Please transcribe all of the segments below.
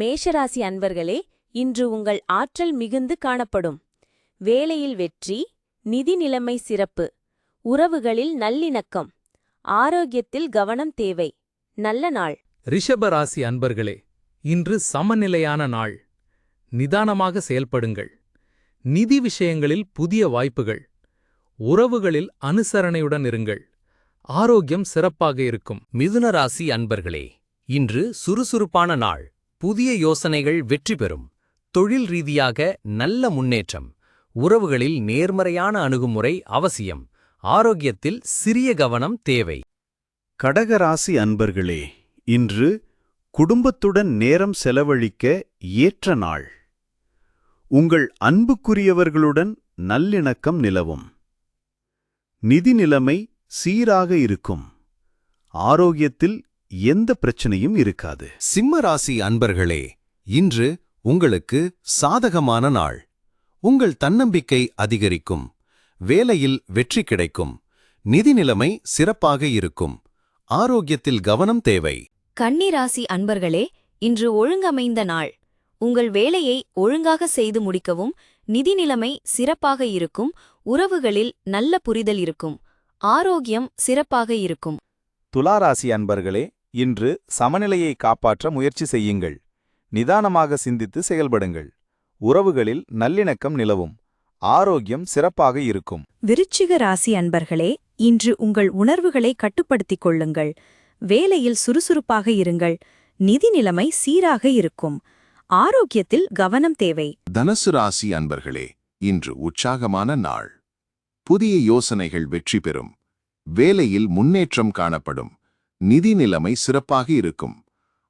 மேஷராசி அன்பர்களே இன்று உங்கள் ஆற்றல் மிகுந்து காணப்படும். வேலையில் வெற்றி நிதி நிலைமை சிறப்பு. உறவுகளில் நல்லிணக்கம். ஆரோக்கியத்தில் கவனம் தேவை. நல்ல நாள். ரிஷபராசி அன்பர்களே இன்று சமநிலையான நாள். நிதானமாக செயல்படுங்கள். நிதி விஷயங்களில் புதிய வாய்ப்புகள். உறவுகளில் அனுசரணையுடன் இருங்கள். ஆரோக்கியம் சிறப்பாக இருக்கும். மிதுன ராசி அன்பர்களே இன்று சுறுசுறுப்பான நாள். புதிய யோசனைகள் வெற்றி பெறும். தொழில் ரீதியாக நல்ல முன்னேற்றம். உறவுகளில் நேர்மறையான அணுகுமுறை அவசியம். ஆரோக்கியத்தில் சிறிய கவனம் தேவை. கடகராசி அன்பர்களே இன்று குடும்பத்துடன் நேரம் செலவழிக்க ஏற்ற நாள். உங்கள் அன்புக்குரியவர்களுடன் நல்லிணக்கம் நிலவும். நிதி நிலைமை சீராக இருக்கும். ஆரோக்கியத்தில் எந்த பிரச்சனையும் இருக்காது. சிம்ம ராசி அன்பர்களே இன்று உங்களுக்கு சாதகமான நாள். உங்கள் தன்னம்பிக்கை அதிகரிக்கும் வேலையில் வெற்றி கிடைக்கும் நிதி நிலைமை சிறப்பாக இருக்கும் ஆரோக்கியத்தில் கவனம் தேவை. கன்னிராசி அன்பர்களே இன்று ஒழுங்கமைந்த நாள். உங்கள் வேலையை ஒழுங்காக செய்து முடிக்கவும் நிதி நிலைமை சிறப்பாக இருக்கும் உறவுகளில் நல்ல புரிதல் இருக்கும் ஆரோக்கியம் சிறப்பாக இருக்கும். துளாராசி அன்பர்களே இன்று சமநிலையை காப்பாற்ற முயற்சி செய்யுங்கள். நிதானமாக சிந்தித்து செயல்படுங்கள். உறவுகளில் நல்லிணக்கம் நிலவும். ஆரோக்கியம் சிறப்பாக இருக்கும். விருச்சிக ராசி அன்பர்களே இன்று உங்கள் உணர்வுகளை கட்டுப்படுத்திக் கொள்ளுங்கள். வேலையில் சுறுசுறுப்பாக இருங்கள். நிதி நிலைமை சீராக இருக்கும். ஆரோக்கியத்தில் கவனம் தேவை. தனுசு ராசி அன்பர்களே இன்று உற்சாகமான நாள். புதிய யோசனைகள் வெற்றி பெறும். வேலையில் முன்னேற்றம் காணப்படும். நிதி நிலைமை சிறப்பாக இருக்கும்.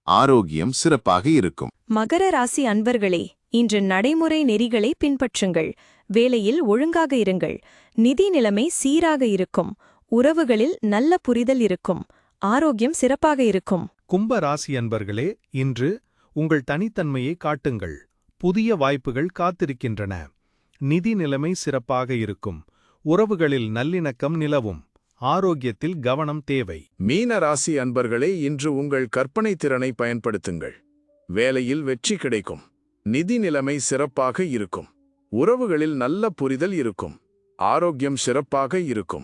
ஆரோக்கியம் சிறப்பாக இருக்கும். மகர ராசி அன்பர்களே இன்று நடைமுறை நெறிகளை பின்பற்றுங்கள். வேலையில் ஒழுங்காக இருங்கள். நிதி நிலைமை சீராக இருக்கும். உறவுகளில் நல்ல புரிதல் இருக்கும். ஆரோக்கியம் சிறப்பாக இருக்கும். கும்ப ராசி அன்பர்களே இன்று உங்கள் தனித்தன்மையை காட்டுங்கள். புதிய வாய்ப்புகள் காத்திருக்கின்றன. நிதி நிலைமை சிறப்பாக இருக்கும். உறவுகளில் நல்லிணக்கம் நிலவும். ஆரோக்கியத்தில் கவனம் தேவை. மீன ராசி அன்பர்களே இன்று உங்கள் கற்பனை திறனை பயன்படுத்துங்கள். வேலையில் வெற்றி கிடைக்கும். நிதி நிலைமை சிறப்பாக இருக்கும். உறவுகளில் நல்ல புரிதல் இருக்கும். ஆரோக்கியம் சிறப்பாக இருக்கும்.